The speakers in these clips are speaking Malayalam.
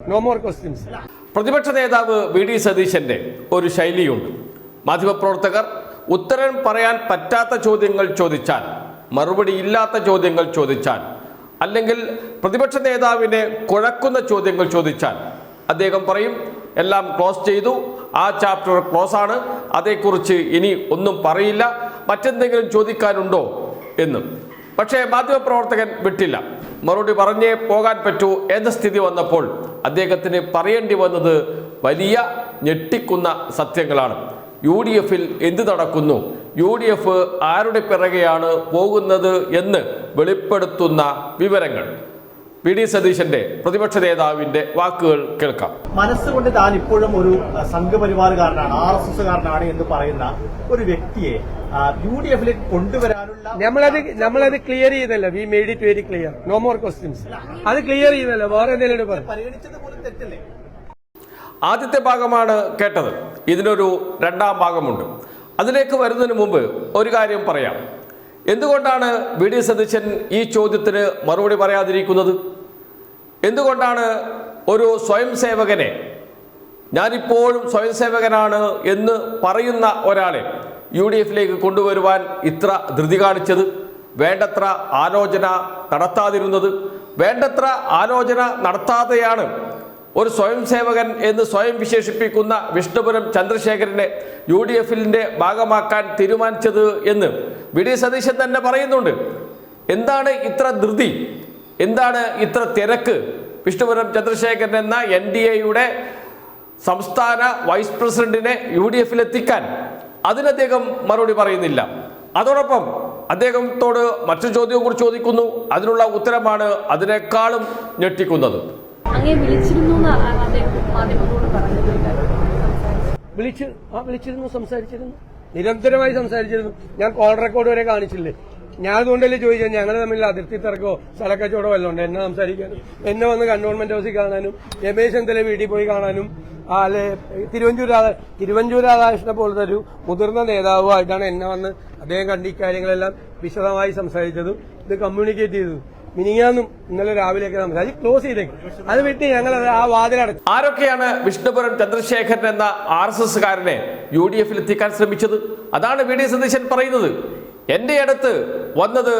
No മോർ ക്വസ്റ്റ്യൻസ് പ്രതിപക്ഷ നേതാവ് വി ഡി സതീശന്റെ ഒരു ശൈലിയുണ്ട്. മാധ്യമപ്രവർത്തകർ ഉത്തരം പറയാൻ പറ്റാത്ത ചോദ്യങ്ങൾ ചോദിച്ചാൽ മറുപടി ഇല്ലാത്ത ചോദ്യങ്ങൾ ചോദിച്ചാൽ അല്ലെങ്കിൽ പ്രതിപക്ഷ നേതാവിനെ കുഴക്കുന്ന ചോദ്യങ്ങൾ ചോദിച്ചാൽ അദ്ദേഹം പറയും എല്ലാം ക്ലോസ് ചെയ്തു ആ ചാപ്റ്റർ ക്ലോസ് ആണ് അതേക്കുറിച്ച് ഇനി ഒന്നും പറയില്ല മറ്റെന്തെങ്കിലും ചോദിക്കാനുണ്ടോ? എന്ന്. പക്ഷേ മാധ്യമപ്രവർത്തകൻ വിട്ടില്ല. മറുപടി പറഞ്ഞേ പോകാൻ പറ്റൂ എന്ന സ്ഥിതി വന്നപ്പോൾ അദ്ദേഹത്തിന് പറയേണ്ടി വന്നത് വലിയ ഞെട്ടിക്കുന്ന സത്യങ്ങളാണ്. യു ഡി എഫിൽ എന്ത് നടക്കുന്നു? യു ഡി എഫ് ആരുടെ പിറകെയാണ് പോകുന്നത് എന്ന് വെളിപ്പെടുത്തുന്ന വിവരങ്ങൾ. പി ഡി സതീശന്റെ പ്രതിപക്ഷ നേതാവിന്റെ വാക്കുകൾ കേൾക്കാം. മനസ്സുകൊണ്ട് താൻ ഇപ്പോഴും ഒരു സംഘപരിവാറുകാരനാണ് ആർ എസ് എസ്സുകാരനാണ് എന്ന് പറയുന്ന ഒരു വ്യക്തിയെ യു ഡി എഫിലേക്ക് കൊണ്ടുവരാനുള്ള നമ്മളത് നമ്മളത് clear ചെയ്തല്ല. We made it very clear no more questions അത് ക്ലിയർ ചെയ്തല്ല. വേറെ എന്തെങ്കിലും പരിഗണിച്ചത് പോലും തെറ്റല്ലേ? ആദ്യത്തെ ഭാഗമാണ് കേട്ടത്. ഇതിനൊരു രണ്ടാം ഭാഗമുണ്ട്. അതിലേക്ക് വരുന്നതിന് മുമ്പ് ഒരു കാര്യം പറയാം. എന്തുകൊണ്ടാണ് വി ഡി സതീശൻ ഈ ചോദ്യത്തിന് മറുപടി പറയാതിരിക്കുന്നത്? എന്തുകൊണ്ടാണ് ഒരു സ്വയം സേവകനെ ഞാനിപ്പോഴും സ്വയം സേവകനാണ് എന്ന് പറയുന്ന ഒരാളെ യു ഡി എഫിലേക്ക് കൊണ്ടുവരുവാൻ ഇത്ര ധൃതി കാണിച്ചത്? വേണ്ടത്ര ആലോചന നടത്താതിരുന്നത്? വേണ്ടത്ര ആലോചന നടത്താതെയാണ് ഒരു സ്വയം സേവകൻ എന്ന് സ്വയം വിശേഷിപ്പിക്കുന്ന വിഷ്ണുപുരം ചന്ദ്രശേഖരനെ യു ഡി എഫിന്റെ ഭാഗമാക്കാൻ തീരുമാനിച്ചത് എന്ന് വി ഡി സതീശൻ തന്നെ പറയുന്നുണ്ട്. എന്താണ് ഇത്ര ധൃതി? എന്താണ് ഇത്ര തിരക്ക്? വിഷ്ണുപുരം ചന്ദ്രശേഖരൻ എന്ന എൻ ഡി എയുടെ സംസ്ഥാന വൈസ് പ്രസിഡന്റിനെ യു ഡി എഫിൽ എത്തിക്കാൻ അതിന് അദ്ദേഹം മറുപടി പറയുന്നില്ല. അതോടൊപ്പം അദ്ദേഹത്തോട് മറ്റു ചോദ്യവും കൂടി ചോദിക്കുന്നു. അതിനുള്ള ഉത്തരമാണ് അതിനേക്കാളും ഞെട്ടിക്കുന്നത്. വിളിച്ചിരുന്നു സംസാരിച്ചിരുന്നു. നിരന്തരമായി സംസാരിച്ചിരുന്നു. ഞാൻ കോൾ റെക്കോർഡ് വരെ കാണിച്ചില്ലേ? ഞാൻ അതുകൊണ്ടല്ലേ ചോദിച്ചത്? ഞങ്ങൾ തമ്മിൽ അതിർത്തി തർക്കമോ സ്ഥലക്കച്ചവടമോ വല്ലതും ഉണ്ട്? എന്നെ സംസാരിക്കാനും എന്നെ വന്ന് കണ്ടോൺമെന്റ് ഹൗസിൽ കാണാനും രമേശ് ചെന്നിത്തല വീട്ടിൽ പോയി കാണാനും അല്ലെ തിരുവഞ്ചൂർ രാധാ തിരുവഞ്ചൂർ രാധാകൃഷ്ണനെ പോലത്തെ ഒരു മുതിർന്ന നേതാവുമായിട്ടാണ് എന്നെ വന്ന് അദ്ദേഹം കണ്ട് ഇക്കാര്യങ്ങളെല്ലാം വിശദമായി സംസാരിച്ചതും ഇത് കമ്മ്യൂണിക്കേറ്റ് ചെയ്തതും. മിനിങ്ങാന്നും ഇന്നലെ രാവിലെയൊക്കെ സംസാരിച്ച് ക്ലോസ് ചെയ്തേക്കും. അത് വിട്ട് ഞങ്ങൾ ആ വാതിലടച്ചു ആരൊക്കെയാണ് വിഷ്ണുപുരം ചന്ദ്രശേഖരൻ എന്ന ആർ എസ് എസ്സുകാരനെ യു ഡി എഫിൽ എത്തിക്കാൻ ശ്രമിച്ചത്? അതാണ് വി ഡി സതീശൻ പറയുന്നത്. എന്റെ അടുത്ത് വന്നത്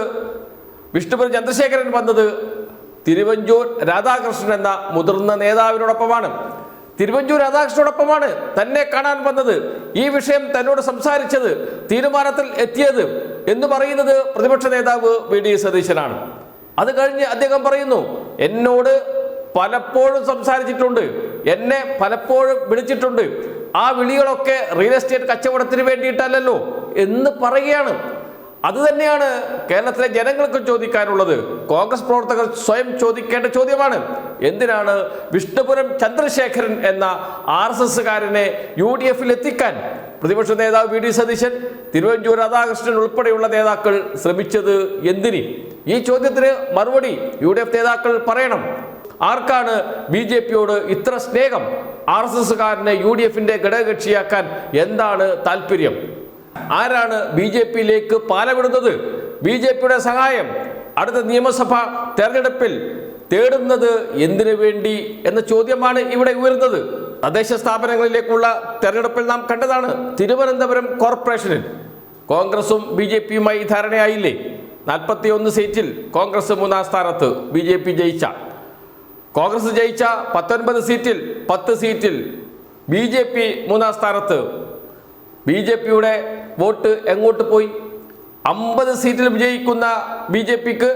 വിഷ്ണുപുരം ചന്ദ്രശേഖരൻ വന്നത് തിരുവഞ്ചൂർ രാധാകൃഷ്ണൻ എന്ന മുതിർന്ന നേതാവിനോടൊപ്പമാണ്. തിരുവഞ്ചൂർ രാധാകൃഷ്ണനോടൊപ്പമാണ് തന്നെ കാണാൻ വന്നത്. ഈ വിഷയം തന്നോട് സംസാരിച്ചത് തീരുമാനത്തിൽ എത്തിയത് എന്ന് പറയുന്നത് പ്രതിപക്ഷ നേതാവ് വി. ഡി. സതീശനാണ്. അത് കഴിഞ്ഞ് അദ്ദേഹം പറയുന്നു എന്നോട് പലപ്പോഴും സംസാരിച്ചിട്ടുണ്ട് എന്നെ പലപ്പോഴും വിളിച്ചിട്ടുണ്ട്. ആ വിളികളൊക്കെ റിയൽ എസ്റ്റേറ്റ് കച്ചവടത്തിന് വേണ്ടിയിട്ടല്ലല്ലോ എന്ന് പറയുകയാണ്. അത് തന്നെയാണ് കേരളത്തിലെ ജനങ്ങൾക്ക് ചോദിക്കാനുള്ളത്. കോൺഗ്രസ് പ്രവർത്തകർ സ്വയം ചോദിക്കേണ്ട ചോദ്യമാണ്. എന്തിനാണ് വിഷ്ണുപുരം ചന്ദ്രശേഖരൻ എന്ന ആർ എസ് എസ്സുകാരനെ യു ഡി എഫിൽ എത്തിക്കാൻ? പ്രതിപക്ഷ നേതാവ് വി ഡി സതീശൻ തിരുവഞ്ചൂർ രാധാകൃഷ്ണൻ ഉൾപ്പെടെയുള്ള നേതാക്കൾ ശ്രമിച്ചത് എന്തിന്? ഈ ചോദ്യത്തിന് മറുപടി യു ഡി എഫ് നേതാക്കൾ പറയണം. ആർക്കാണ് ബി ജെ പിയോട് ഇത്ര സ്നേഹം? ആർ എസ് എസ്സുകാരനെ യു ഡി എഫിന്റെ ഘടകകക്ഷിയാക്കാൻ എന്താണ് താല്പര്യം ആരാണ് ബി ജെ പിയിലേക്ക് പാലമിടുന്നത്? ബി ജെ പിയുടെ സഹായം അടുത്ത നിയമസഭാ തെരഞ്ഞെടുപ്പിൽ തേടുന്നത് എന്തിനു വേണ്ടി എന്ന ചോദ്യമാണ് ഇവിടെ ഉയരുന്നത്. തദ്ദേശ സ്ഥാപനങ്ങളിലേക്കുള്ള തെരഞ്ഞെടുപ്പിൽ നാം കണ്ടതാണ് തിരുവനന്തപുരം കോർപ്പറേഷനിൽ. കോൺഗ്രസും ബി ജെ പിയുമായി ധാരണയായില്ലേ? നാൽപ്പത്തി ഒന്ന് സീറ്റിൽ കോൺഗ്രസ് മൂന്നാം സ്ഥാനത്ത് ബി ജെ പി ജയിച്ച. കോൺഗ്രസ് ജയിച്ച പത്തൊൻപത് സീറ്റിൽ പത്ത് സീറ്റിൽ ബി ജെ പി മൂന്നാം സ്ഥാനത്ത് ബി ജെ പിയുടെ വോട്ട് എങ്ങോട്ട് പോയി? അമ്പത് സീറ്റിൽ വിജയിക്കുന്ന ബി ജെ പിക്ക്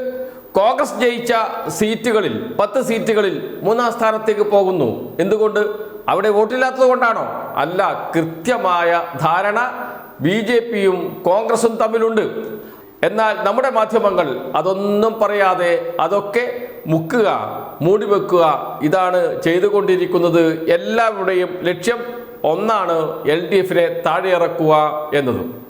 കോൺഗ്രസ് ജയിച്ച സീറ്റുകളിൽ പത്ത് സീറ്റുകളിൽ മൂന്നാം സ്ഥാനത്തേക്ക് പോകുന്നു. എന്തുകൊണ്ട്? അവിടെ വോട്ടില്ലാത്തത് കൊണ്ടാണോ? അല്ല കൃത്യമായ ധാരണ ബി ജെ പിയും കോൺഗ്രസും തമ്മിലുണ്ട്. എന്നാൽ നമ്മുടെ മാധ്യമങ്ങൾ അതൊന്നും പറയാതെ അതൊക്കെ മുക്കുക മൂടിവെക്കുക ഇതാണ് ചെയ്തുകൊണ്ടിരിക്കുന്നത് എല്ലാവരുടെയും ലക്ഷ്യം. ഒന്നാണ് എൽ ഡി എഫിനെ താഴെയിറക്കുക എന്നതും.